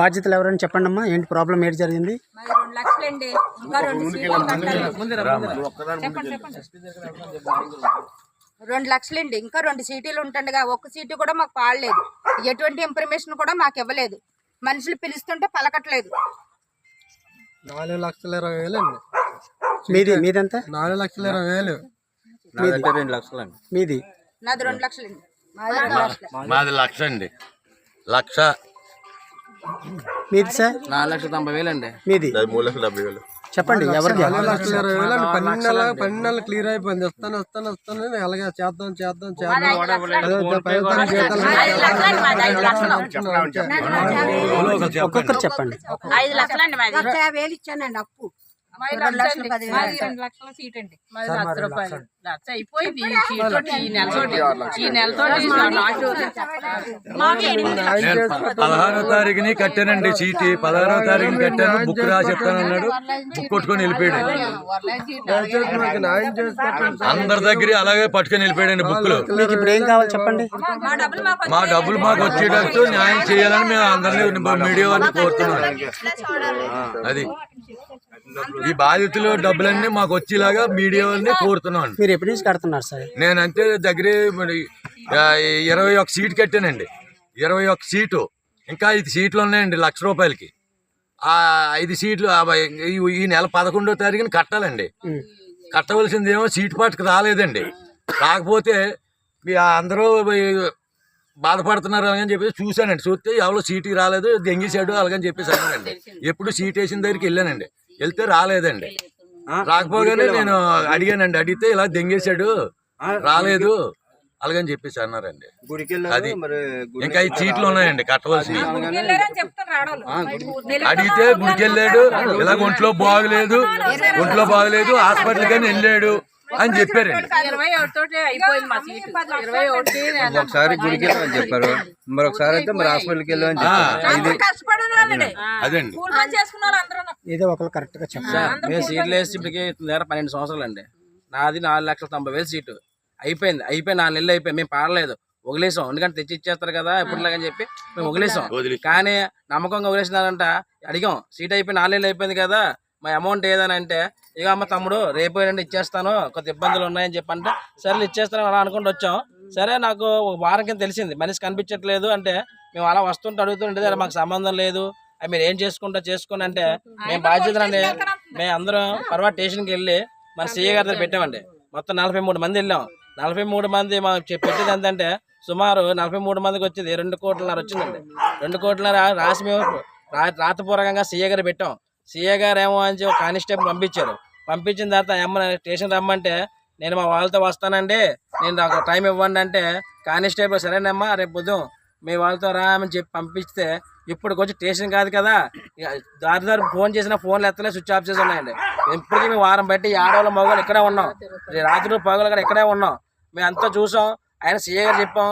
బాధ్యతలు ఎవరైనా చెప్పండి అమ్మా ఏంటి ప్రాబ్లం ఏంటి జరిగింది? రెండు లక్షలండి. ఇంకా రెండు సీట్లు ఉంటుండగా ఒక్క సీటు కూడా మాకు పాడలేదు. ఎటువంటి ఇన్ఫర్మేషన్ కూడా మాకు ఇవ్వలేదు. మనుషులు పిలుస్తుంటే పలకట్లేదు. నాలుగు లక్షల ఇరవై వేలు అండి. మీది మీదంతా? నాలుగు లక్షల ఇరవై వేలు. నాదైతే రెండు లక్షలు అండి మీది? నాది రెండు లక్షలండి. మాది మాది లక్ష అండి. లక్ష మీది సార్? నాలుగు లక్షల తొంభై వేలు అండి మీది మూడు లక్షల డెబ్బై వేలు. చెప్పండి ఎవరికి నాలుగు లక్షల ఇరవై వేలు అండి. పన్నెండు నెలల పన్నెండు నెలలు క్లియర్ అయిపోయింది. వస్తాను వస్తాను వస్తాను అలాగే చేద్దాం చేద్దాం చేద్దాం. ఒక్కొక్కరు చెప్పండి. ఐదు లక్షలండి అప్పు. రెండు లక్షలు పదివేలు. మాది రెండు లక్షల సీట్ అండి. మాది లక్ష రూపాయలు. లక్ష అయిపోయింది ఈ సీట్ తోటి ఈ నెలతోటి ఈ నెలతోటి లాస్ట్ మాకు ఎనిమిది లక్షలు. పదహారో తారీఖుని కట్టానండి చీటీ పదహారో తారీఖుని కట్టాను. బుక్ రాసి చెప్తానన్నాడు బుక్ కొట్టుకొని వెళ్ళిపోయాడు. అందరి దగ్గర అలాగే పట్టుకొని వెళ్ళిపోయాడండి బుక్లు మీకు ఇప్పుడు ఏం కావాలి చెప్పండి? మా డబ్బులు మాకు వచ్చేటట్టు న్యాయం చేయాలని మేము అందరినీ మీడియా వారిని కోరుతున్నాం. అది. ఈ బాధితులు డబ్బులన్నీ మాకు వచ్చేలాగా మీడియా వారిని కోరుతున్నాం. మీరు ఎప్పటి నుంచి కడుతున్నారు సార్? నేనంతే దగ్గరే ఇరవై ఒక సీట్ కట్టానండి. ఇరవై ఒక సీటు. ఇంకా ఐదు సీట్లు ఉన్నాయండి లక్ష రూపాయలకి. ఆ ఐదు సీట్లు ఈ- నెల పదకొండో తారీఖున కట్టాలండి. కట్టవలసింది ఏమో సీట్ పాటుకు రాలేదండి. రాకపోతే మీ అందరూ బాధపడుతున్నారు అని చెప్పేసి చూశానండి. చూస్తే ఎవరో సీటుకి రాలేదు దెంగేశాడు అలాగని చెప్పేసి అన్నానండి ఎప్పుడు సీట్ వేసిన దగ్గరికి వెళ్ళానండి. వెళ్తే రాలేదండి. రాకపోగానే నేను అడిగానండి అడిగితే ఇలా దెంగేశాడు. రాలేదు. అలాగని చెప్పేసి అన్నారండి. అది ఇంకా ఐదు సీట్లు ఉన్నాయండి రావడాలు అడిగితే గుడికి వెళ్ళాడు ఇలాగ ఒంట్లో బాగలేదు ఒంట్లో బాగలేదు హాస్పిటల్ కానీ వెళ్ళాడు. అని ఒకటి ఒకసారి గుడికి వెళ్ళమని చెప్పారు. మరొకసారి అయితే మరి హాస్పిటల్కి వెళ్ళమని చెప్పారు. ఏదో ఒకరు కరెక్ట్గా చెప్పండి మేము సీట్లు వేసి ఇప్పటికి దగ్గర పన్నెండు సంవత్సరాలు అండి నాది నాలుగు లక్షల తొంభై వేలు సీటు. అయిపోయింది. అయిపోయి నాలుగు నెలలు అయిపోయి మేము పాడలేదు. వదిలేసాం. ఎందుకంటే తెచ్చి ఇచ్చేస్తారు కదా ఎప్పటిలాగని చెప్పి మేము వదిలేసాం. కానీ నమ్మకంగా వదిలేసినారంట. అడిగాం. సీట్ అయిపోయి నాలుగు నెలలు అయిపోయింది కదా మా అమౌంట్ ఏదని అంటే ఇక అమ్మ తమ్ముడు రేపు ఎల్లుండి ఇచ్చేస్తాను కొద్ది ఇబ్బందులు ఉన్నాయని చెప్పి అంటే సరే ఇచ్చేస్తాను అలా అనుకుంటూ వచ్చాం. సరే నాకు ఒక వారం కింద తెలిసింది మనిషి కనిపించట్లేదు అంటే మేము అలా వస్తుంటే అడుగుతుంటే "సరే, మాకు సంబంధం లేదు అది మీరు ఏం చేసుకుంటా చేసుకోండి అంటే మేము బాధ్యతలండి మేము అందరం పర్వా స్టేషన్కి వెళ్ళి మన సీఏ గారి దగ్గర పెట్టామండి. మొత్తం నలభై మూడు మంది వెళ్ళాం. నలభై మూడు మంది మాకు పెట్టేది ఎంతంటే సుమారు నలభై మూడు మందికి వచ్చేది రెండు కోట్లన్నర వచ్చిందండి. రెండు కోట్లన్నర రాసి మేము రాతపూర్వకంగా సీఏ గారు పెట్టాం. సీఏ గారు ఏమో అని చెప్పి ఒక కానిస్టేబుల్ పంపించారు. పంపించిన తర్వాత ఏమన్నా స్టేషన్ రమ్మంటే నేను మా వాళ్ళతో వస్తానండి. నేను నాకు టైం ఇవ్వండి అంటే కానిస్టేబుల్ సరేనమ్మా రేపు పొద్దుం మీ వాళ్ళతో రా అని చెప్పి పంపిస్తే ఇప్పుడు కొంచెం స్టేషన్ కాదు కదా. దారి దారి ఫోన్ చేసిన ఫోన్లు ఎత్తలే స్విచ్ ఆఫ్ చేసి ఉన్నాయండి ఇప్పటికీ మేము వారం బట్టి ఆడవాళ్ళ మగవాళ్ళు ఇక్కడే ఉన్నాం. రాత్రి పగలు కూడా ఇక్కడే ఉన్నాం. మేము అంతా చూసాం. ఆయన సీఏ గారు చెప్పాం.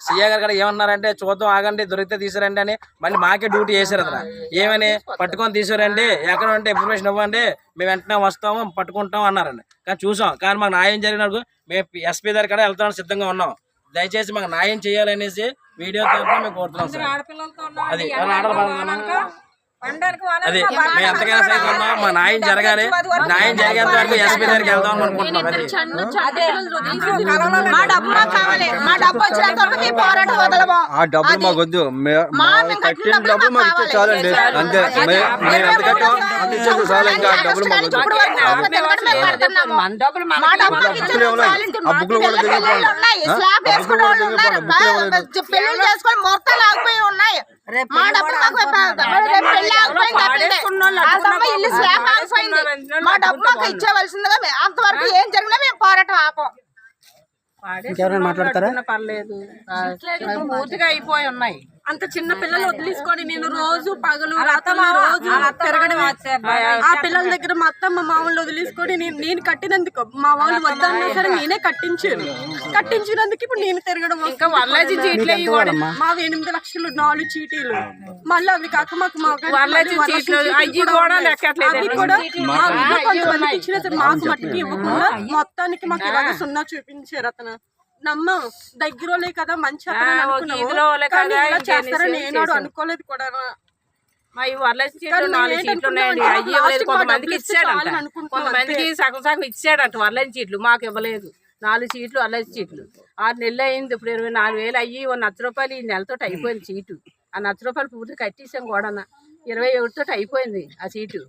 సీఏ గారు కూడా ఏమన్నారంటే చూద్దాం ఆగండి దొరికితే తీసారండి అని మళ్ళీ మాకే డ్యూటీ చేశారు అతను ఏమని? పట్టుకొని తీసారండి ఎక్కడ ఉంటే ఇన్ఫర్మేషన్ ఇవ్వండి మేము వెంటనే వస్తాము పట్టుకుంటాం అన్నారండి. కానీ చూసాం కానీ మాకు న్యాయం జరిగినప్పుడు మేము ఎస్పీ దగ్గర కూడా వెళ్తామని సిద్ధంగా ఉన్నాం. దయచేసి మాకు న్యాయం చేయాలనేసి వీడియో తరఫున మేము కోరుతున్నాం సార్. అది అది మేము ఎంతకైనా సైతం ఉన్నాం మా న్యాయం జరగాలి. న్యాయం జరిగేంత వరకు ఎస్పీ దగ్గరికి వెళ్దాం అనుకుంటున్నాం ఆ డబ్బులు మాకు వద్దు మే- మా కట్టిన డబ్బులు మాకు చాలండి. అంతే. మే- మేము ఎంత కట్టాం అంత. ఇచ్చేది చాలు ఇంకా ఆ డబ్బులు మాకు వద్దు మన డబ్బులు మా డబ్బు మాకు ఇచ్చేది బుక్లు ఉన్నాయి. చాలు. ఆ? బుక్లు కూడా దిగిపోవాలి. ఆ? బుక్లు. దిగిపోవాలి. బుక్లు మా డబ్బు మాకు ఇల్లు స్లాబ్ ఆగిపోయింది. మా డబ్బు ఇచ్చేవలసిందిగా అంతవరకు ఏం జరిగినా మేము పోరాటం ఆపం. ఇంకెవరైనా మాట్లాడతారా? పర్లేదు. పూర్తిగా అయిపోయి ఉన్నాయి. అంత చిన్న పిల్లలు వదిలేసుకొని నేను రోజు పగలు రాత్రులు రోజు తిరగడం ఆ పిల్లల దగ్గర మా అత్తమ్మ మా వాళ్ళు వదిలేసుకొని నేను నేను కట్టినందుకు మా వాళ్ళు వద్దన్నా సరే నేనే కట్టించాను. కట్టించినందుకు ఇప్పుడు నేను తిరగడం మా ఎనిమిది లక్షలు నాలుగు చీటీలు. మళ్ళీ అవి కాక మాకు మాకు మట్టికి ఇవ్వకుండా మొత్తానికి మాకు ఇలాగ సున్నా చూపించారు అతను. నమ్మం దగ్గరోలే కదా మంచి ఒక చేస్తారని ఏనాడు. అనుకోలేదు కూడా. కొంతమందికి ఇచ్చాడంట. సగం సగం ఇచ్చాడంట వరలక్ష్మి సీట్లు. మాకు ఇవ్వలేదు. నాలుగు సీట్లు వరలక్ష్మి సీట్లు. ఆరు నెలలు అయింది. ఇప్పుడు ఇరవై నాలుగు వేలు అయ్యి ఓ నచ్చ రూపాయలు ఈ నెలతో అయిపోయింది సీటు. ఆ నచ్చ రూపాయలు పూర్తి కట్టేసాం కూడా ఇరవై ఒకటితో అయిపోయింది ఆ సీటు.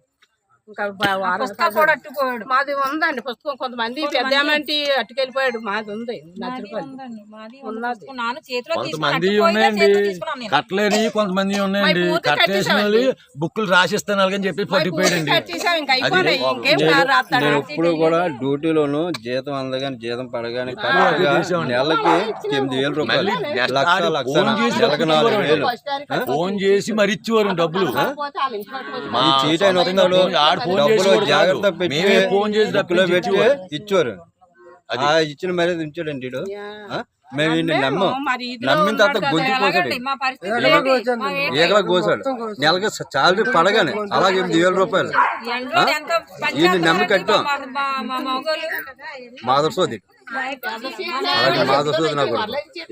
మాది ఉందండి పుస్తకం. కొంతమంది పెద్ద ఏమంటి అట్టుకెళ్ళిపోయాడు. మాది ఉంది. కొంతమంది ఉన్నాయండి. కట్టలేని కొంతమంది ఉన్నాయండి. కట్టేసిన బుక్కులు రాసిస్తాను అలాగని చెప్పి పట్టుకుపోయాడండి ఎప్పుడు కూడా డ్యూటీలోను జీతం అందగాని జీతం పడగాని. నెలకి ఎనిమిది వేల రూపాయలు. లక్ష లక్ష ఫోన్ చేసి నెలకు నాలుగు వేలు. ఫోన్ చేసి మరి ఇచ్చేవారు డబ్బులు. మా చీట డబ్బులు జాగ్రత్త. పెట్టి మేమే ఫోన్ చేసి పెట్టి ఇచ్చేవారు. ఇచ్చారు అది. ఆ ఇచ్చిన మర్యాద ఉంచాడండి వీడు. ఆ? మేము ఈయన్ని నమ్మం మరి ఇదిలో నమ్మిన తర్వాత గొంతు కోసాడు ఎలాగండి? మా పరిస్థితి ఏగలా. కోసాడు. నెలకి శాలరీ పడగానే అలాగే ఎనిమిది వేల రూపాయలు ఈయన్ని నమ్మి కట్టాం మా- మా-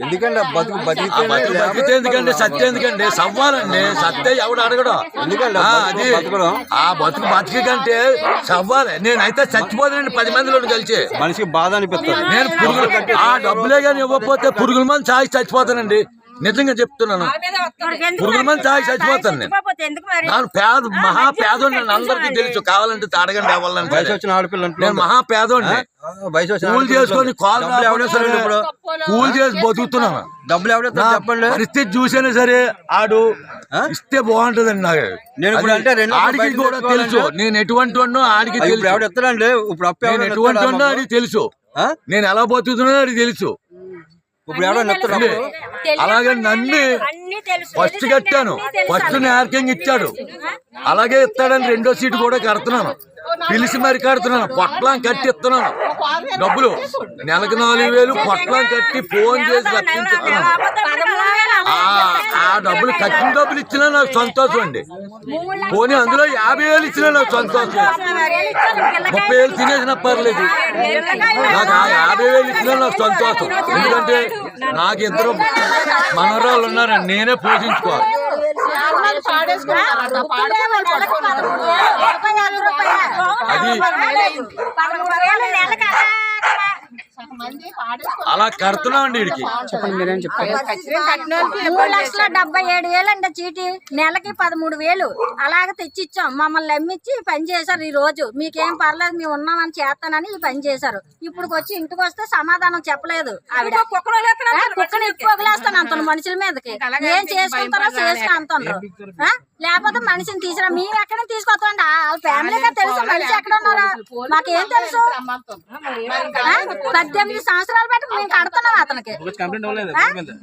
ఎందుకంటే బతుకు బతికితే బతుకు బతికితే ఎందుకండి? సత్యం ఎందుకండి? సవ్వాలండి. సత్య ఎవడు అడగడం. ఎందుకండి? ఆ, ఆ అది ఆ బతుకు బతికి కంటే సవ్వాలి. నేనైతే చచ్చిపోతానండి పది మందిలో కలిసి. మనిషికి బాధ అనిపిస్తుంది. నేను పురుగులు ఆ డబ్బులే కానీ ఇవ్వకపోతే పురుగుల మంది చాయి చచ్చిపోతానండి. నిజంగా చెప్తున్నాను. పురుగుల మంది చాయి చచ్చిపోతాను నేను. పేద మహా నన్ను అందరికీ తెలుసు. కావాలంటే అడగండి ఇంట్లో నేను మహా వచ్చిన కూల్ చేసుకొని. కాల్ చేసి బతుకుతున్నాను డబ్బులు ఎవడేస్తారు చెప్పండి? పరిస్థితి చూసినా సరే ఆడు? ఇస్తే బాగుంటదండి నాకు. నేను ఇప్పుడు అది అంటే రెండు వందలు ఆడికి కూడా తెలుసు. నేను ఎటువంటి వాడినో ఆడికి తెలుసు. ఎవడు ఇప్పుడు అప్పు నేను ఎటువంటి వాడినో? ఆడికి తెలుసు? నేను ఎలా బతుకుతున్నా ఆడికి తెలుసు. ఇప్పుడు అండి. అలాగే నమ్మి ఫస్ట్ కట్టాను. ఫస్ట్ నేర్కంగా ఇచ్చాడు. అలాగే ఇస్తాడని రెండో సీటు కూడా కడుతున్నాను. పిలిచి మరి కడుతున్నాను. పొట్లం కట్టి ఇస్తున్నాను డబ్బులు. నెలకు నాలుగు వేలు పొట్లం కట్టి ఫోన్ చేసి రప్పించుతున్నాను ఆ డబ్బులు కట్టిన డబ్బులు ఇచ్చినా నాకు సంతోషం అండి. పోనీ అందులో యాభై వేలు ఇచ్చినా నాకు సంతోషం. ముప్పై వేలు తినేసినా పర్లేదు. నాకు ఆ యాభై వేలు ఇచ్చినా నాకు సంతోషం. ఎందుకంటే నాకు ఇద్దరు మనరాళ్ళు ఉన్నారండి. నేనే పోషించుకోవాలి. అది అలా కడుతున్నామండి వీడికి. చెప్పండి మీరేం చెప్తారు మూడు లక్షల డెబ్బై ఏడు వేలు అండి చీటీ. నెలకి పదమూడు వేలు. అలాగ తెచ్చిచ్చాం. మమ్మల్ని నమ్మిచ్చి ఈ పని చేశారు ఈ రోజు. మీకేం పర్లేదు మేము ఉన్నామని చేస్తానని ఈ పని చేశారు. ఇప్పుడు వచ్చి ఇంటికి వస్తే సమాధానం చెప్పలేదు ఆవిడ. కుక్కని ఎక్కువ వదిలేస్తాను అంత మనుషుల మీదకి. ఏం చేసుకుంటారో చేసుకుని అంటున్నారు ఆ? లేకపోతే మనిషిని తీసుకురా మేము ఎక్కడ తీసుకొస్తాండి వాళ్ళ ఫ్యామిలీగా తెలుసు. మనిషి ఎక్కడ ఉన్నారా. మాకేం తెలుసు? ఆ? పద్దెనిమిది సంవత్సరాలు బట్టి మేము కడుతున్నాం అతనికి.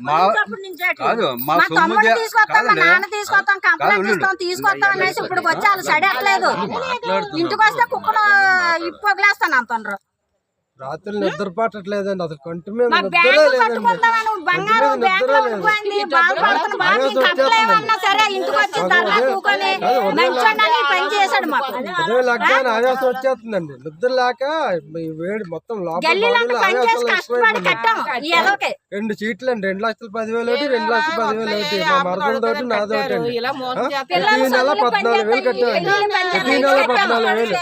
మా అప్పటి నుంచి అటు. కాదు, మా మా సొమ్ము తమ్ముడు తీసుకొస్తాం మా. నాన్న తీసుకొస్తాం కంప్లైంట్ ఇస్తాం తీసుకొస్తాం అనేసి ఇప్పుడు వచ్చి వాళ్ళు సడట్లేదు. ఇంటికి వస్తే కుక్కను ఇప్పు వదిలేస్తాను అంటున్నారు రాత్రులు నిద్ర పట్టట్లేదండి. అసలు కంటి మీద నిద్రే లేదండి. ఉదయం లగ్గానే ఆయాసం వచ్చేస్తుందండి. నిద్ర లేక ఈ వేడి మొత్తం లోపల రెండు సీట్లు అండి. రెండు లక్షల పదివేలు ఒకటి రెండు లక్షల పదివేలు ఒకటి. మా మరదల తోటి నాది ఒకటి అండి. ప్రతి నెల పద్నాలుగు వేలు కట్టామండి. ప్రతి నెల పద్నాలుగు వేలు.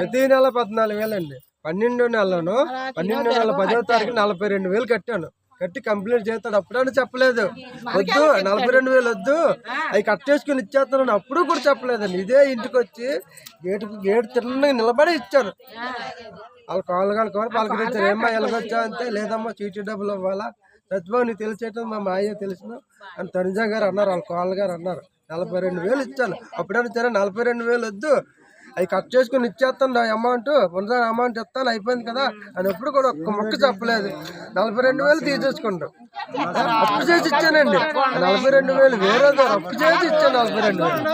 ప్రతి నెల పద్నాలుగు వేలు అండి పన్నెండో నెలను పన్నెండో నెల పదో తారీఖు నలభై రెండు వేలు కట్టాను. కట్టి కంప్లీట్ చేస్తాడు. అప్పుడని చెప్పలేదు. వద్దు నలభై రెండు వేలు వద్దు అవి కట్టేసుకుని ఇచ్చేస్తున్నాను అప్పుడు కూడా చెప్పలేదండి ఇదే ఇంటికి వచ్చి గేటుకు గేటు తిన్నగా నిలబడి ఇచ్చారు. వాళ్ళు కాళ్ళు కాళ్ళు కూడా పలకరించారు. ఏమ్మా ఎలాగొచ్చా అంటే లేదమ్మా చీటీ డబ్బులు ఇవ్వాలా? సత్యబాబు నీకు తెలిసేటం మా మాయ తెలిసిన అని తనుజా గారు అన్నారు. వాళ్ళ కాళ్ళు గారు అన్నారు. నలభై రెండు వేలు ఇచ్చాను. అప్పుడని సరే నలభై రెండు వేలు వద్దు అవి కట్ చేసుకుని ఇచ్చేస్తాను అమౌంట్ ఉన్న అమౌంట్ ఇస్తాను అయిపోయింది కదా. అని ఎప్పుడు కూడా ఒక్క మొక్క చెప్పలేదు. నలభై రెండు వేలు తీసేసుకుంటాం. అప్పు చేసి ఇచ్చానండి. నలభై రెండు వేలు వేరే అప్పు చేసి ఇచ్చాను నలభై రెండు వేలు.